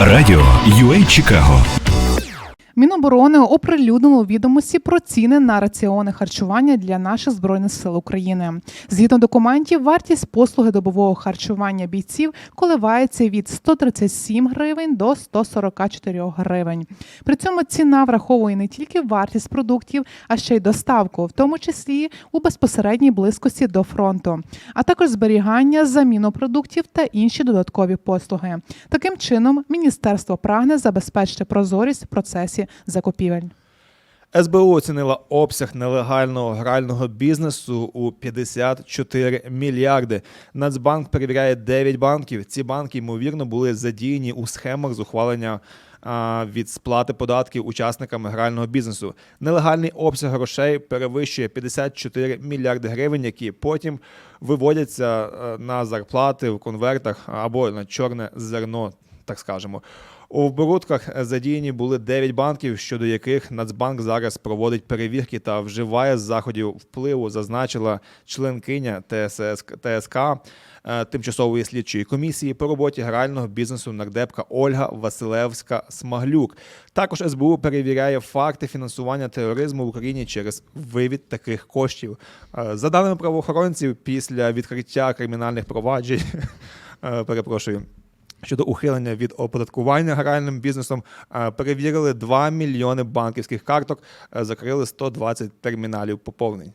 Радіо UA Чикаго Міноборони оприлюднило відомості про ціни на раціони харчування для наших збройних сил України. Згідно документів, вартість послуги добового харчування бійців коливається від 137 гривень до 144 гривень. При цьому ціна враховує не тільки вартість продуктів, а ще й доставку, в тому числі у безпосередній близькості до фронту, а також зберігання, заміну продуктів та інші додаткові послуги. Таким чином, міністерство прагне забезпечити прозорість в процесі закупівель. СБУ оцінила обсяг нелегального грального бізнесу у 54 мільярди. Нацбанк перевіряє 9 банків. Ці банки ймовірно були задіяні у схемах з ухвалення від сплати податків учасниками грального бізнесу. Нелегальний обсяг грошей перевищує 54 мільярди гривень, які потім виводяться е, на зарплати в конвертах або на чорне зерно, так скажемо. У оборудках задіяні були 9 банків, щодо яких Нацбанк зараз проводить перевірки та вживає заходів впливу, зазначила членкиня ТСС, ТСК е, тимчасової слідчої комісії по роботі грального бізнесу нардепка Ольга Василевська Смаглюк. Також СБУ перевіряє факти фінансування тероризму в Україні через вивід таких коштів. Е, За даними правоохоронців, після відкриття кримінальних проваджень, е, перепрошую. Щодо ухилення від оподаткування гральним бізнесом е, перевірили 2 мільйони банківських карток, е, закрили 120 терміналів поповнень.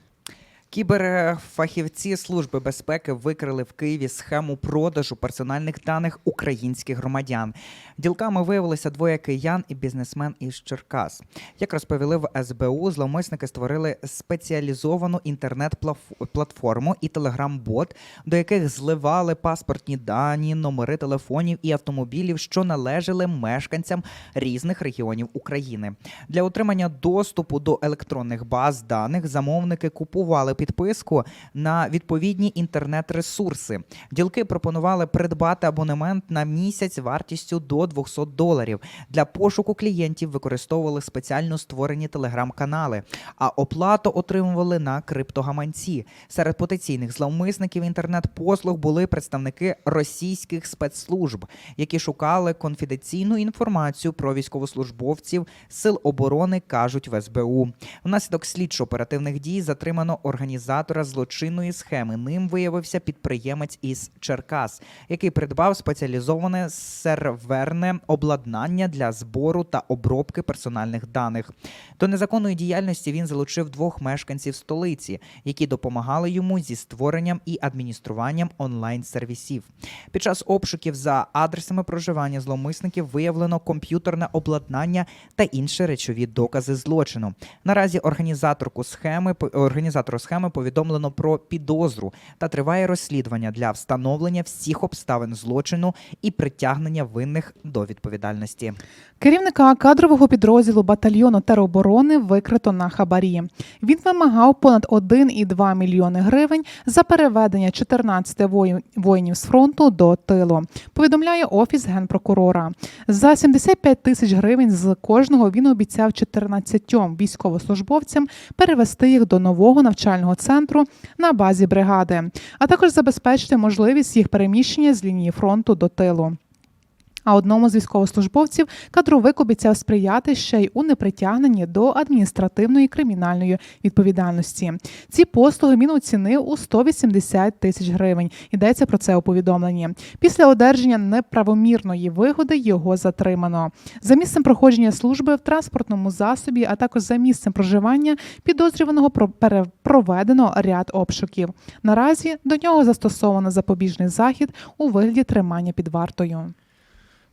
Кіберфахівці Служби безпеки викрили в Києві схему продажу персональних даних українських громадян. Ділками виявилися двоє киян і бізнесмен із Черкас. Як розповіли в СБУ, зловмисники створили спеціалізовану інтернет-платформу і телеграм-бот, до яких зливали паспортні дані, номери телефонів і автомобілів, що належали мешканцям різних регіонів України. Для отримання доступу до електронних баз даних замовники купували підписку на відповідні інтернет-ресурси. Ділки пропонували придбати абонемент на місяць вартістю до 200 доларів. Для пошуку клієнтів використовували спеціально створені телеграм-канали, а оплату отримували на криптогаманці. Серед потенційних зловмисників інтернет-послуг були представники російських спецслужб, які шукали конфіденційну інформацію про військовослужбовців сил оборони, кажуть в СБУ. Внаслідок слідчо-оперативних дій затримано організатора злочинної схеми. Ним виявився підприємець із Черкас, який придбав спеціалізоване серверне обладнання для збору та обробки персональних даних. До незаконної діяльності він залучив двох мешканців столиці, які допомагали йому зі створенням і адмініструванням онлайн-сервісів. Під час обшуків за адресами проживання зловмисників виявлено комп'ютерне обладнання та інші речові докази злочину. Наразі організаторку схеми організатору схеми повідомлено про підозру та триває розслідування для встановлення всіх обставин злочину і притягнення винних до відповідальності. Керівника кадрового підрозділу батальйону тероборони викрито на хабарі. Він вимагав понад 1,2 мільйони гривень за переведення 14 воїн- воїнів з фронту до тилу. Повідомляє офіс генпрокурора. За 75 тисяч гривень з кожного він обіцяв 14 військовослужбовцям перевести їх до нового навчального центру на базі бригади, а також забезпечити можливість їх переміщення з лінії фронту до тилу. А одному з військовослужбовців кадровик обіцяв сприяти ще й у непритягненні до адміністративної кримінальної відповідальності. Ці послуги він оцінив у 180 тисяч гривень. Йдеться про це у повідомленні. Після одержання неправомірної вигоди його затримано. За місцем проходження служби в транспортному засобі, а також за місцем проживання підозрюваного проведено ряд обшуків. Наразі до нього застосовано запобіжний захід у вигляді тримання під вартою.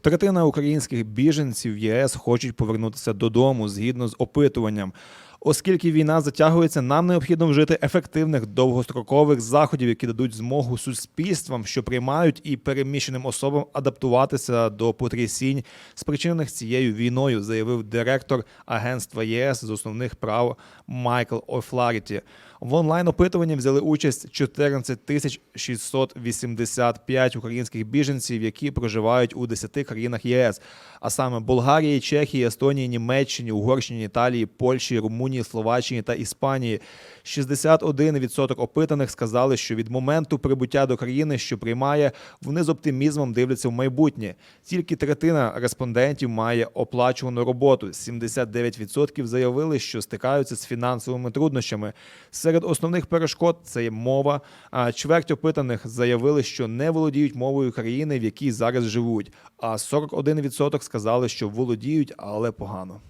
Третина українських біженців в ЄС хочуть повернутися додому згідно з опитуванням. Оскільки війна затягується, нам необхідно вжити ефективних довгострокових заходів, які дадуть змогу суспільствам, що приймають і переміщеним особам адаптуватися до потрясінь, спричинених цією війною, заявив директор Агентства ЄС з основних прав Майкл Офларіті. В онлайн опитуванні взяли участь 14 тисяч 685 українських біженців, які проживають у 10 країнах ЄС, а саме Болгарії, Чехії, Естонії, Німеччині, Угорщині, Італії, Польщі, Румунії. Румунії, Словаччині та Іспанії. 61% опитаних сказали, що від моменту прибуття до країни, що приймає, вони з оптимізмом дивляться в майбутнє. Тільки третина респондентів має оплачувану роботу. 79% заявили, що стикаються з фінансовими труднощами. Серед основних перешкод це є мова. А чверть опитаних заявили, що не володіють мовою країни, в якій зараз живуть. А 41% сказали, що володіють, але погано.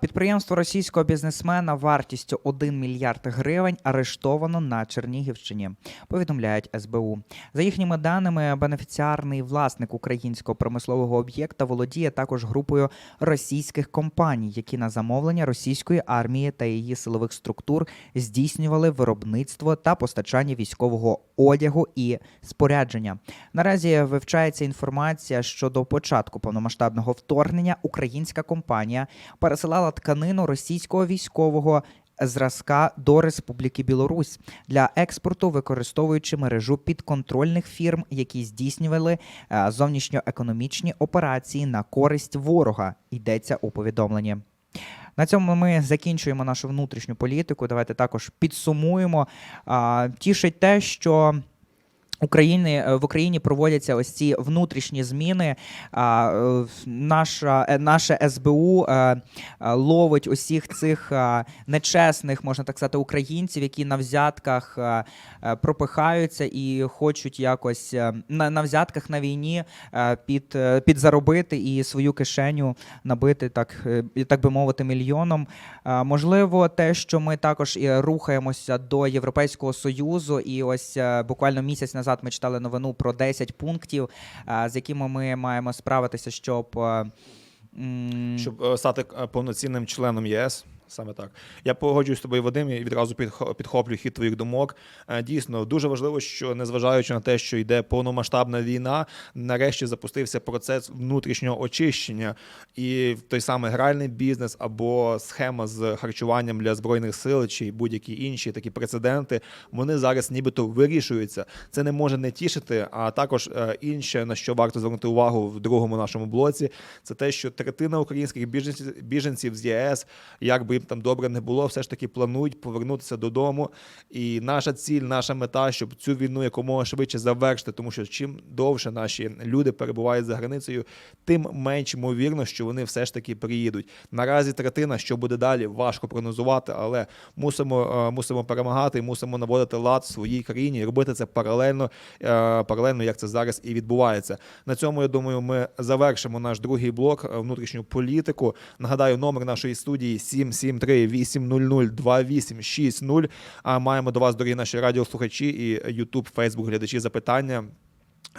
Підприємство російського бізнесмена вартістю 1 мільярд гривень арештовано на Чернігівщині. Повідомляють СБУ. За їхніми даними, бенефіціарний власник українського промислового об'єкта володіє також групою російських компаній, які на замовлення російської армії та її силових структур здійснювали виробництво та постачання військового одягу і спорядження. Наразі вивчається інформація щодо початку повномасштабного вторгнення. Українська компанія пересилала тканину російського військового. Зразка до Республіки Білорусь для експорту, використовуючи мережу підконтрольних фірм, які здійснювали е, зовнішньоекономічні операції на користь ворога. Йдеться у повідомленні. На цьому ми закінчуємо нашу внутрішню політику. Давайте також підсумуємо. Тішить те, що України е, в Україні проводяться ось ці внутрішні зміни. Е, Наша е, наше СБУ ловить усіх цих нечесних, можна так сказати, українців, які на взятках пропихаються і хочуть якось на, на взятках на війні під, підзаробити і свою кишеню набити, так, так би мовити, мільйоном. Можливо, те, що ми також і рухаємося до Європейського союзу, і ось буквально місяць назад ми читали новину про 10 пунктів, е, з якими ми маємо справитися, щоб. е, щоб е, стати повноцінним членом ЄС. Саме так. Я погоджуюсь з тобою, Вадим, і відразу підхо- підхоплю хід твоїх думок. Е, Дійсно, дуже важливо, що незважаючи на те, що йде повномасштабна війна, нарешті запустився процес внутрішнього очищення. І той самий гральний бізнес або схема з харчуванням для збройних сил чи будь-які інші такі прецеденти, вони зараз нібито вирішуються. Це не може не тішити. А також е, інше, на що варто звернути увагу в другому нашому блоці, це те, що третина українських біженців з ЄС, як би їм там добре не було, все ж таки планують повернутися додому. І наша ціль, наша мета, щоб цю війну якомога швидше завершити, тому що чим довше наші люди перебувають за границею, тим менш ймовірно, що вони все ж таки приїдуть. Наразі третина, що буде далі, важко прогнозувати, але мусимо, е, мусимо перемагати, мусимо наводити лад в своїй країні і робити це паралельно, е, паралельно, як це зараз і відбувається. На цьому я думаю, ми завершимо наш другий блок е, внутрішню політику. Нагадаю, номер нашої студії 773 800 2860. А маємо до вас, дорогі наші радіослухачі і YouTube, Facebook глядачі запитання.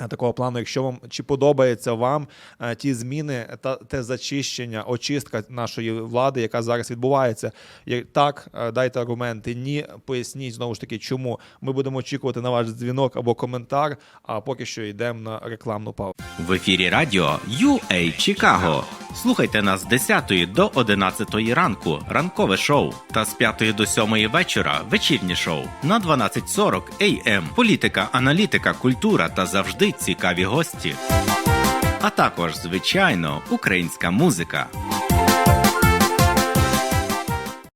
Е, Такого плану, якщо вам чи подобається вам е, ті зміни та те зачищення, очистка нашої влади, яка зараз відбувається, так, е, дайте аргументи. Ні, поясніть знову ж таки, чому ми будемо очікувати на ваш дзвінок або коментар. А поки що йдемо на рекламну паузу. В ефірі радіо UA Чикаго. Слухайте нас з 10 до 11 ранку, ранкове шоу, та з 5 до 7 вечора вечірнє шоу на 12.40 AM. Політика, аналітика, культура та завжди цікаві гості. А також, звичайно, українська музика.